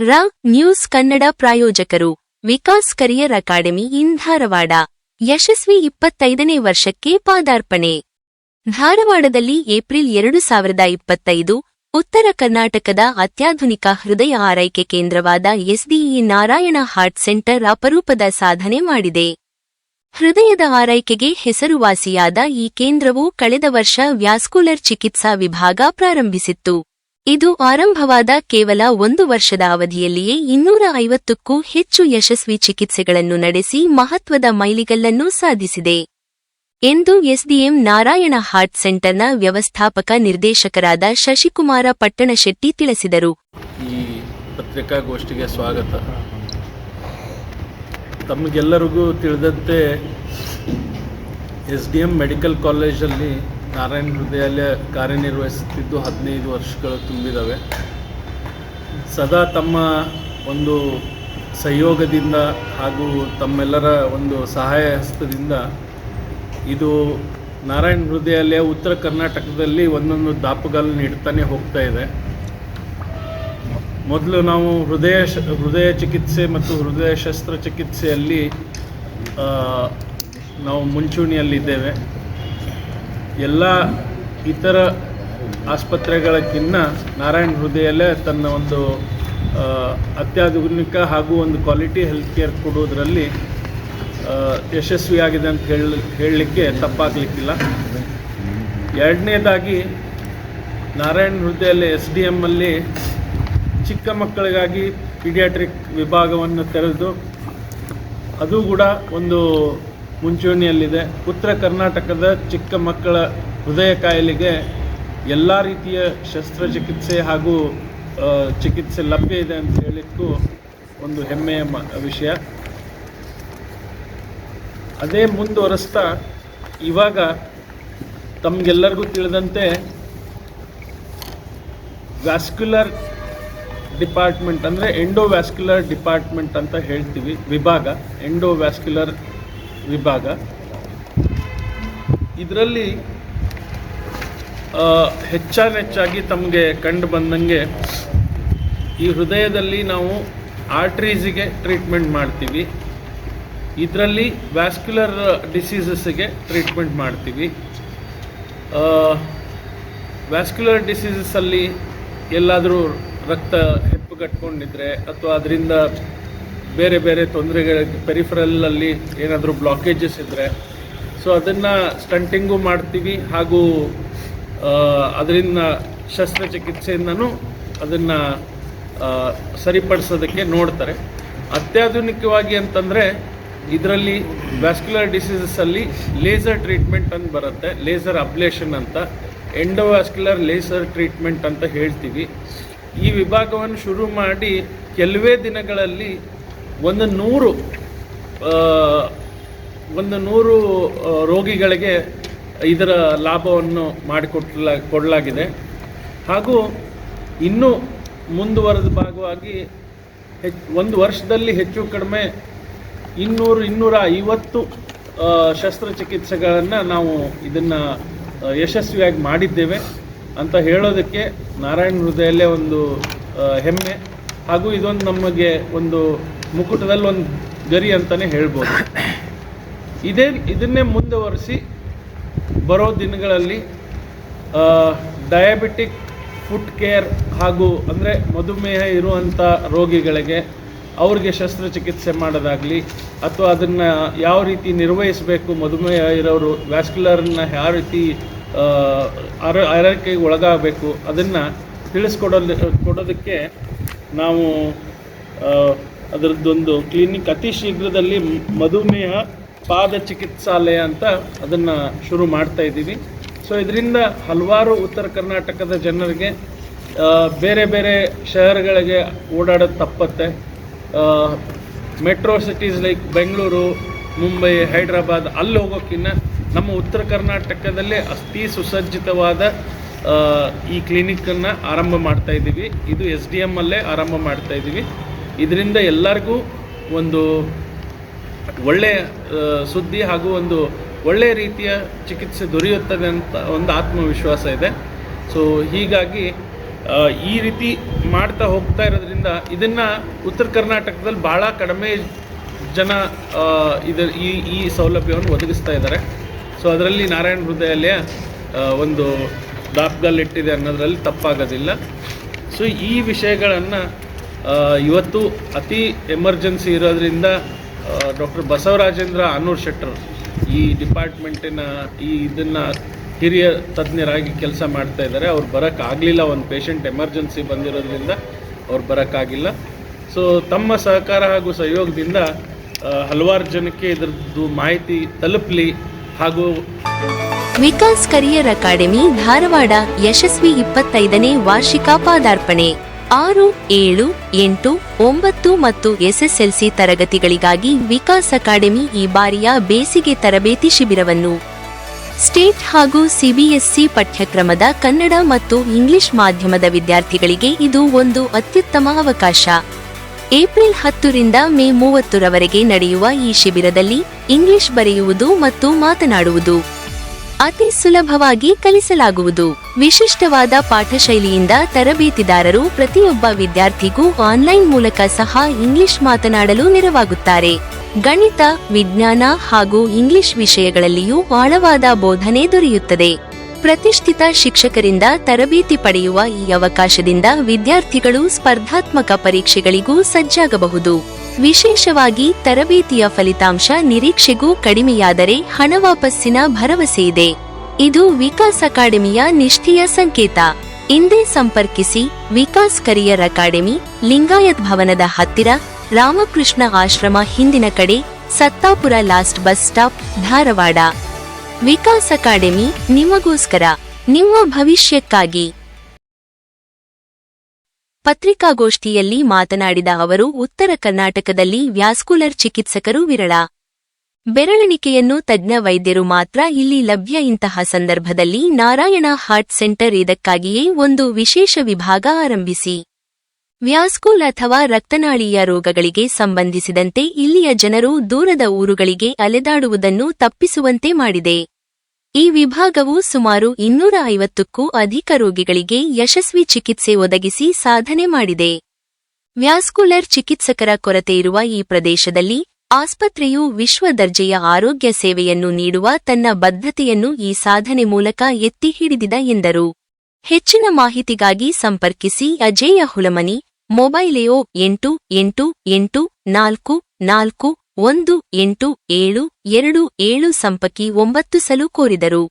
ರ ನ್ಯೂಸ್ ಕನ್ನಡ ಪ್ರಾಯೋಜಕರು, Vikas Career Academy in Dharwad ಯಶಸ್ವಿ ಇಪ್ಪತ್ತೈದನೇ ವರ್ಷಕ್ಕೆ ಪಾದಾರ್ಪಣೆ. ಧಾರವಾಡದಲ್ಲಿ ಏಪ್ರಿಲ್ ಎರಡು ಸಾವಿರದ ಇಪ್ಪತ್ತೈದು, ಉತ್ತರ ಕರ್ನಾಟಕದ ಅತ್ಯಾಧುನಿಕ ಹೃದಯ ಆರೈಕೆ ಕೇಂದ್ರವಾದ ಎಸ್ಡಿಇ ನಾರಾಯಣ ಹಾರ್ಟ್ ಸೆಂಟರ್ ಅಪರೂಪದ ಸಾಧನೆ ಮಾಡಿದೆ. ಹೃದಯದ ಆರೈಕೆಗೆ ಹೆಸರುವಾಸಿಯಾದ ಈ ಕೇಂದ್ರವು ಕಳೆದ ವರ್ಷ ವ್ಯಾಸ್ಕುಲರ್ ಚಿಕಿತ್ಸಾ ವಿಭಾಗ ಪ್ರಾರಂಭಿಸಿತ್ತು. ಇದು ಆರಂಭವಾದ ಕೇವಲ ಒಂದು ವರ್ಷದ ಅವಧಿಯಲ್ಲಿಯೇ ಇನ್ನೂರ ಐವತ್ತಕ್ಕೂ ಹೆಚ್ಚು ಯಶಸ್ವಿ ಚಿಕಿತ್ಸೆಗಳನ್ನು ನಡೆಸಿ ಮಹತ್ವದ ಮೈಲಿಗಲ್ಲನ್ನು ಸಾಧಿಸಿದೆ ಎಂದು ಎಸ್ಡಿಎಂ ನಾರಾಯಣ ಹಾರ್ಟ್ ಸೆಂಟರ್ನ ವ್ಯವಸ್ಥಾಪಕ ನಿರ್ದೇಶಕರಾದ ಶಶಿಕುಮಾರ ಪಟ್ಟಣಶೆಟ್ಟಿ ತಿಳಿಸಿದರು. ಈ ಪತ್ರಿಕಾಗೋಷ್ಠಿಗೆ ಸ್ವಾಗತ. ತಮಗೆಲ್ಲರಿಗೂ ತಿಳಿದಂತೆ ಎಸ್ ಡಿ ಎಂ ಮೆಡಿಕಲ್ ಕಾಲೇಜಲ್ಲಿ ನಾರಾಯಣ ಹೃದಯಾಲಯ ಕಾರ್ಯನಿರ್ವಹಿಸುತ್ತಿದ್ದು ಹದಿನೈದು ವರ್ಷಗಳು ತುಂಬಿದ್ದಾವೆ ಸದಾ ತಮ್ಮ ಒಂದು ಸಹಯೋಗದಿಂದ ಹಾಗೂ ತಮ್ಮೆಲ್ಲರ ಒಂದು ಸಹಾಯ ಹಸ್ತದಿಂದ ಇದು ನಾರಾಯಣ ಹೃದಯಾಲಯ ಉತ್ತರ ಕರ್ನಾಟಕದಲ್ಲಿ ಒಂದೊಂದು ದಾಪುಗಾಲು ನೀಡ್ತಾನೆ ಹೋಗ್ತಾ ಇದೆ. ಮೊದಲು ನಾವು ಹೃದಯ ಹೃದಯ ಚಿಕಿತ್ಸೆ ಮತ್ತು ಹೃದಯ ಶಸ್ತ್ರಚಿಕಿತ್ಸೆಯಲ್ಲಿ ನಾವು ಮುಂಚೂಣಿಯಲ್ಲಿದ್ದೇವೆ. ಎಲ್ಲ ಇತರ ಆಸ್ಪತ್ರೆಗಳಕ್ಕಿನ್ನ ನಾರಾಯಣ ಹೃದಯಲ್ಲೇ ತನ್ನ ಒಂದು ಅತ್ಯಾಧುನಿಕ ಹಾಗೂ ಒಂದು ಕ್ವಾಲಿಟಿ ಹೆಲ್ತ್ ಕೇರ್ ಕೊಡೋದರಲ್ಲಿ ಯಶಸ್ವಿಯಾಗಿದೆ ಅಂತ ಹೇಳಿ, ಹೇಳಲಿಕ್ಕೆ ತಪ್ಪಾಗಲಿಕ್ಕಿಲ್ಲ. ಎರಡನೇದಾಗಿ, ನಾರಾಯಣ ಹೃದಯಲ್ಲಿ ಎಸ್ ಡಿ ಎಮ್ಮಲ್ಲಿ ಚಿಕ್ಕ ಮಕ್ಕಳಿಗಾಗಿ ಪಿಡಿಯಾಟ್ರಿಕ್ ವಿಭಾಗವನ್ನು ತೆರೆದು, ಅದು ಕೂಡ ಒಂದು ಮುಂಚೂಣಿಯಲ್ಲಿದೆ. ಉತ್ತರ ಕರ್ನಾಟಕದ ಚಿಕ್ಕ ಮಕ್ಕಳ ಹೃದಯ ಕಾಯಿಲೆಗೆ ಎಲ್ಲ ರೀತಿಯ ಶಸ್ತ್ರಚಿಕಿತ್ಸೆ ಹಾಗೂ ಚಿಕಿತ್ಸೆ ಲಭ್ಯ ಇದೆ ಅಂತ ಹೇಳಿಕ್ಕೂ ಒಂದು ಹೆಮ್ಮೆಯ ವಿಷಯ. ಅದೇ ಮುಂದುವರೆಸ್ತಾ ಇವಾಗ ತಮಗೆಲ್ಲರಿಗೂ ತಿಳಿದಂತೆ ವ್ಯಾಸ್ಕ್ಯುಲರ್ ಡಿಪಾರ್ಟ್ಮೆಂಟ್ ಅಂದರೆ ಎಂಡೋವ್ಯಾಸ್ಕ್ಯುಲರ್ ಡಿಪಾರ್ಟ್ಮೆಂಟ್ ಅಂತ ಹೇಳ್ತೀವಿ, ವಿಭಾಗ. ಎಂಡೋವ್ಯಾಸ್ಕ್ಯುಲರ್ ವಿಭಾಗ. ಇದರಲ್ಲಿ ಹೆಚ್ಚಾನೆಚ್ಚಾಗಿ ತಮಗೆ ಕಂಡು ಬಂದಂಗೆ ಈ ಹೃದಯದಲ್ಲಿ ನಾವು ಆರ್ಟ್ರೀಸಿಗೆ ಟ್ರೀಟ್ಮೆಂಟ್ ಮಾಡ್ತೀವಿ. ಇದರಲ್ಲಿ ವ್ಯಾಸ್ಕ್ಯುಲರ್ ಡಿಸೀಸಸ್ಗೆ ಟ್ರೀಟ್ಮೆಂಟ್ ಮಾಡ್ತೀವಿ. ವ್ಯಾಸ್ಕ್ಯುಲರ್ ಡಿಸೀಸಸ್ಸಲ್ಲಿ ಎಲ್ಲಾದರೂ ರಕ್ತ ಹೆಪ್ಪುಗಟ್ಕೊಂಡಿದ್ರೆ ಅಥವಾ ಅದರಿಂದ ಬೇರೆ ಬೇರೆ ತೊಂದರೆಗಳ ಪೆರಿಫರಲ್ಲಲ್ಲಿ ಏನಾದರೂ ಬ್ಲಾಕೇಜಸ್ ಇದ್ದರೆ ಸೊ ಅದನ್ನು ಸ್ಟಂಟಿಂಗು ಮಾಡ್ತೀವಿ ಹಾಗೂ ಅದರಿಂದ ಶಸ್ತ್ರಚಿಕಿತ್ಸೆಯಿಂದನೂ ಅದನ್ನು ಸರಿಪಡಿಸೋದಕ್ಕೆ ನೋಡ್ತಾರೆ. ಅತ್ಯಾಧುನಿಕವಾಗಿ ಅಂತಂದರೆ ಇದರಲ್ಲಿ ವ್ಯಾಸ್ಕ್ಯುಲರ್ ಡಿಸೀಸಸ್ಸಲ್ಲಿ ಲೇಸರ್ ಟ್ರೀಟ್ಮೆಂಟ್ ಅಂತ ಬರುತ್ತೆ ಲೇಸರ್ ಅಬ್ಲೇಷನ್ ಅಂತ. ಎಂಡೋವ್ಯಾಸ್ಕ್ಯುಲರ್ ಲೇಸರ್ ಟ್ರೀಟ್ಮೆಂಟ್ ಅಂತ ಹೇಳ್ತೀವಿ. ಈ ವಿಭಾಗವನ್ನು ಶುರು ಮಾಡಿ ಕೆಲವೇ ದಿನಗಳಲ್ಲಿ ಒಂದು ನೂರು ಒಂದು ನೂರು ರೋಗಿಗಳಿಗೆ ಇದರ ಲಾಭವನ್ನು ಮಾಡಿಕೊಟ್ಲ, ಕೊಡಲಾಗಿದೆ. ಹಾಗೂ ಇನ್ನೂ ಮುಂದುವರೆದ ಭಾಗವಾಗಿ ಹೆಚ್ಚು ಒಂದು ವರ್ಷದಲ್ಲಿ ಹೆಚ್ಚು ಕಡಿಮೆ ಇನ್ನೂರು, ಇನ್ನೂರ ಐವತ್ತು ಶಸ್ತ್ರಚಿಕಿತ್ಸೆಗಳನ್ನು ನಾವು ಇದನ್ನು ಯಶಸ್ವಿಯಾಗಿ ಮಾಡಿದ್ದೇವೆ ಅಂತ ಹೇಳೋದಕ್ಕೆ ನಾರಾಯಣ ಹೃದಯಲ್ಲೇ ಒಂದು ಹೆಮ್ಮೆ. ಹಾಗೂ ಇದೊಂದು ನಮಗೆ ಒಂದು ಮುಕುಟದಲ್ಲಿ ಒಂದು ಗರಿ ಅಂತಲೇ ಹೇಳ್ಬೋದು. ಇದೇ ಇದನ್ನೇ ಮುಂದುವರಿಸಿ ಬರೋ ದಿನಗಳಲ್ಲಿ ಡಯಾಬಿಟಿಕ್ ಫುಟ್ ಕೇರ್ ಹಾಗೂ ಅಂದರೆ ಮಧುಮೇಹ ಇರುವಂಥ ರೋಗಿಗಳಿಗೆ ಅವ್ರಿಗೆ ಶಸ್ತ್ರಚಿಕಿತ್ಸೆ ಮಾಡೋದಾಗಲಿ ಅಥವಾ ಅದನ್ನು ಯಾವ ರೀತಿ ನಿರ್ವಹಿಸಬೇಕು, ಮಧುಮೇಹ ಇರೋರು ವ್ಯಾಸ್ಕ್ಯುಲರ್ನ ಯಾವ ರೀತಿ ಆರ ಆರೈಕೆಗೆ ಒಳಗಾಗಬೇಕು, ಅದನ್ನು ತಿಳಿಸ್ಕೊಡೋದು ಕೊಡೋದಕ್ಕೆ ನಾವು ಅದರದ್ದೊಂದು ಕ್ಲಿನಿಕ್ ಅತಿ ಶೀಘ್ರದಲ್ಲಿ ಮಧುಮೇಹ ಪಾದ ಚಿಕಿತ್ಸಾಲಯ ಅಂತ ಅದನ್ನು ಶುರು ಮಾಡ್ತಾ ಇದ್ದೀವಿ. ಸೊ ಇದರಿಂದ ಹಲವಾರು ಉತ್ತರ ಕರ್ನಾಟಕದ ಜನರಿಗೆ ಬೇರೆ ಬೇರೆ ಶಹರಗಳಿಗೆ ಓಡಾಡೋದು ತಪ್ಪತ್ತೆ. Metro cities like Bengaluru Mumbai Hyderabad ಅಲ್ಲಿ ಹೋಗೋಕ್ಕಿಂತ ನಮ್ಮ ಉತ್ತರ ಕರ್ನಾಟಕದಲ್ಲೇ ಅತಿ ಸುಸಜ್ಜಿತವಾದ ಈ ಕ್ಲಿನಿಕನ್ನು ಆರಂಭ ಮಾಡ್ತಾ ಇದ್ದೀವಿ. ಇದು ಎಸ್ ಡಿ ಎಮ್ಮಲ್ಲೇ ಆರಂಭ ಮಾಡ್ತಾ ಇದ್ದೀವಿ. ಇದರಿಂದ ಎಲ್ಲರಿಗೂ ಒಂದು ಒಳ್ಳೆಯ ಸುದ್ದಿ ಹಾಗೂ ಒಂದು ಒಳ್ಳೆಯ ರೀತಿಯ ಚಿಕಿತ್ಸೆ ದೊರೆಯುತ್ತದೆ ಅಂತ ಒಂದು ಆತ್ಮವಿಶ್ವಾಸ ಇದೆ. ಸೊ ಹೀಗಾಗಿ ಈ ರೀತಿ ಮಾಡ್ತಾ ಹೋಗ್ತಾ ಇರೋದ್ರಿಂದ ಇದನ್ನು ಉತ್ತರ ಕರ್ನಾಟಕದಲ್ಲಿ ಭಾಳ ಕಡಿಮೆ ಜನ ಇದರ ಈ ಈ ಸೌಲಭ್ಯವನ್ನು ಒದಗಿಸ್ತಾ ಇದ್ದಾರೆ. ಸೊ ಅದರಲ್ಲಿ ನಾರಾಯಣ ಹೃದಯಾಲಯ ಒಂದು ದಾಪುಗಾಲಿಟ್ಟಿದೆ ಅನ್ನೋದರಲ್ಲಿ ತಪ್ಪಾಗೋದಿಲ್ಲ. ಸೊ ಈ ವಿಷಯಗಳನ್ನು ಇವತ್ತು ಅತಿ ಎಮರ್ಜೆನ್ಸಿ ಇರೋದ್ರಿಂದ ಡಾಕ್ಟರ್ ಬಸವರಾಜೇಂದ್ರ ಆನೂರ್ ಶೆಟ್ಟರ್ ಈ ಡಿಪಾರ್ಟ್ಮೆಂಟಿನ, ಈ ಇದನ್ನು ಹಿರಿಯ ತಜ್ಞರಾಗಿ ಕೆಲಸ ಮಾಡ್ತಾ ಇದ್ದಾರೆ. ಅವ್ರು ಬರೋಕ್ಕಾಗಲಿಲ್ಲ. ಒಂದು ಪೇಷಂಟ್ ಎಮರ್ಜೆನ್ಸಿ ಬಂದಿರೋದ್ರಿಂದ ಅವ್ರು ಬರೋಕ್ಕಾಗಿಲ್ಲ. ಸೊ ತಮ್ಮ ಸಹಕಾರ ಹಾಗೂ ಸಹಯೋಗದಿಂದ ಹಲವಾರು ಜನಕ್ಕೆ ಇದರದ್ದು ಮಾಹಿತಿ ತಲುಪಲಿ ಹಾಗೂ ವಿಕಾಸ್ ಕರಿಯರ್ ಅಕಾಡೆಮಿ, ಧಾರವಾಡ, ಯಶಸ್ವಿ ಇಪ್ಪತ್ತೈದನೇ ವಾರ್ಷಿಕ ಪಾದಾರ್ಪಣೆ. ಆರು, ಏಳು, ಎಂಟು, ಒಂಬತ್ತು ಮತ್ತು ಎಸ್ಎಸ್ಎಲ್ಸಿ ತರಗತಿಗಳಿಗಾಗಿ ವಿಕಾಸ್ ಅಕಾಡೆಮಿ ಈ ಬಾರಿಯ ಬೇಸಿಗೆ ತರಬೇತಿ ಶಿಬಿರವನ್ನು. ಸ್ಟೇಟ್ ಹಾಗೂ ಸಿಬಿಎಸ್ಇ ಪಠ್ಯಕ್ರಮದ ಕನ್ನಡ ಮತ್ತು ಇಂಗ್ಲಿಷ್ ಮಾಧ್ಯಮದ ವಿದ್ಯಾರ್ಥಿಗಳಿಗೆ ಇದು ಒಂದು ಅತ್ಯುತ್ತಮ ಅವಕಾಶ. ಏಪ್ರಿಲ್ ಹತ್ತರಿಂದ ಮೇ ಮೂವತ್ತರವರೆಗೆ ನಡೆಯುವ ಈ ಶಿಬಿರದಲ್ಲಿ ಇಂಗ್ಲಿಷ್ ಬರೆಯುವುದು ಮತ್ತು ಮಾತನಾಡುವುದು. ಅತಿ ಸುಲಭವಾಗಿ ಕಲಿಸಲಾಗುವುದು. ವಿಶಿಷ್ಟವಾದ ಪಾಠಶೈಲಿಯಿಂದ ತರಬೇತಿದಾರರು ಪ್ರತಿಯೊಬ್ಬ ವಿದ್ಯಾರ್ಥಿಗೂ ಆನ್ಲೈನ್ ಮೂಲಕ ಸಹ ಇಂಗ್ಲಿಷ್ ಮಾತನಾಡಲು ನೆರವಾಗುತ್ತಾರೆ. ಗಣಿತ, ವಿಜ್ಞಾನ ಹಾಗೂ ಇಂಗ್ಲಿಷ್ ವಿಷಯಗಳಲ್ಲಿಯೂ ಆಳವಾದ ಬೋಧನೆ ದೊರೆಯುತ್ತದೆ. ಪ್ರತಿಷ್ಠಿತ ಶಿಕ್ಷಕರಿಂದ ತರಬೇತಿ ಪಡೆಯುವ ಈ ಅವಕಾಶದಿಂದ ವಿದ್ಯಾರ್ಥಿಗಳು ಸ್ಪರ್ಧಾತ್ಮಕ ಪರೀಕ್ಷೆಗಳಿಗೂ ಸಜ್ಜಾಗಬಹುದು. ವಿಶೇಷವಾಗಿ ತರಬೇತಿಯ ಫಲಿತಾಂಶ ನಿರೀಕ್ಷೆಗೂ ಕಡಿಮೆಯಾದರೆ ಹಣ ವಾಪಸ್ಸಿನ ಭರವಸೆ ಇದೆ. ಇದು ವಿಕಾಸ್ ಅಕಾಡೆಮಿಯ ನಿಷ್ಠೆಯ ಸಂಕೇತ. ಇಂದೇ ಸಂಪರ್ಕಿಸಿ ವಿಕಾಸ್ ಕರಿಯರ್ ಅಕಾಡೆಮಿ, ಲಿಂಗಾಯತ್ ಭವನದ ಹತ್ತಿರ, ರಾಮಕೃಷ್ಣ ಆಶ್ರಮ ಹಿಂದಿನ ಕಡೆ, Sattapur last bus stop, Dharwad. Vikas Academy ನಿಮಗೋಸ್ಕರ, ನಿಮ್ಮ ಭವಿಷ್ಯಕ್ಕಾಗಿ. ಪತ್ರಿಕಾಗೋಷ್ಠಿಯಲ್ಲಿ ಮಾತನಾಡಿದ ಅವರು, ಉತ್ತರ ಕರ್ನಾಟಕದಲ್ಲಿ ವ್ಯಾಸ್ಕುಲರ್ ಚಿಕಿತ್ಸಕರು ವಿರಳ. ಬೆರಳೆಣಿಕೆಯನ್ನು ತಜ್ಞ ವೈದ್ಯರು ಮಾತ್ರ ಇಲ್ಲಿ ಲಭ್ಯ. ಇಂತಹ ಸಂದರ್ಭದಲ್ಲಿ ನಾರಾಯಣ ಹಾರ್ಟ್ ಸೆಂಟರ್ ಇದಕ್ಕಾಗಿಯೇ ಒಂದು ವಿಶೇಷ ವಿಭಾಗ ಆರಂಭಿಸಿ. ವ್ಯಾಸ್ಕೂಲ್ ಅಥವಾ ರಕ್ತನಾಳೀಯ ರೋಗಗಳಿಗೆ ಸಂಬಂಧಿಸಿದಂತೆ ಇಲ್ಲಿಯ ಜನರು ದೂರದ ಊರುಗಳಿಗೆ ಅಲೆದಾಡುವುದನ್ನು ತಪ್ಪಿಸುವಂತೆ ಮಾಡಿದೆ. ಈ ವಿಭಾಗವು ಸುಮಾರು ಇನ್ನೂರ ಐವತ್ತಕ್ಕೂ ಅಧಿಕ ರೋಗಿಗಳಿಗೆ ಯಶಸ್ವಿ ಚಿಕಿತ್ಸೆ ಒದಗಿಸಿ ಸಾಧನೆ ಮಾಡಿದೆ. ವ್ಯಾಸ್ಕುಲರ್ ಚಿಕಿತ್ಸಕರ ಕೊರತೆಯಿರುವ ಈ ಪ್ರದೇಶದಲ್ಲಿ ಆಸ್ಪತ್ರೆಯು ವಿಶ್ವ ದರ್ಜೆಯ ಆರೋಗ್ಯ ಸೇವೆಯನ್ನು ನೀಡುವ ತನ್ನ ಬದ್ಧತೆಯನ್ನು ಈ ಸಾಧನೆ ಮೂಲಕ ಎತ್ತಿ ಹಿಡಿದಿದ ಎಂದರು. ಹೆಚ್ಚಿನ ಮಾಹಿತಿಗಾಗಿ ಸಂಪರ್ಕಿಸಿ ಅಜೇಯ ಹುಲಮನಿ ಮೊಬೈಲೆಯೋ ಎಂಟು ಎಂಟು ಎಂಟು ನಾಲ್ಕು ನಾಲ್ಕು ಒಂದು ಎಂಟು ಏಳು ಎರಡು ಏಳು ಸಂಪಕಿ ಒಂಬತ್ತು ಸಲು ಕೋರಿದರು.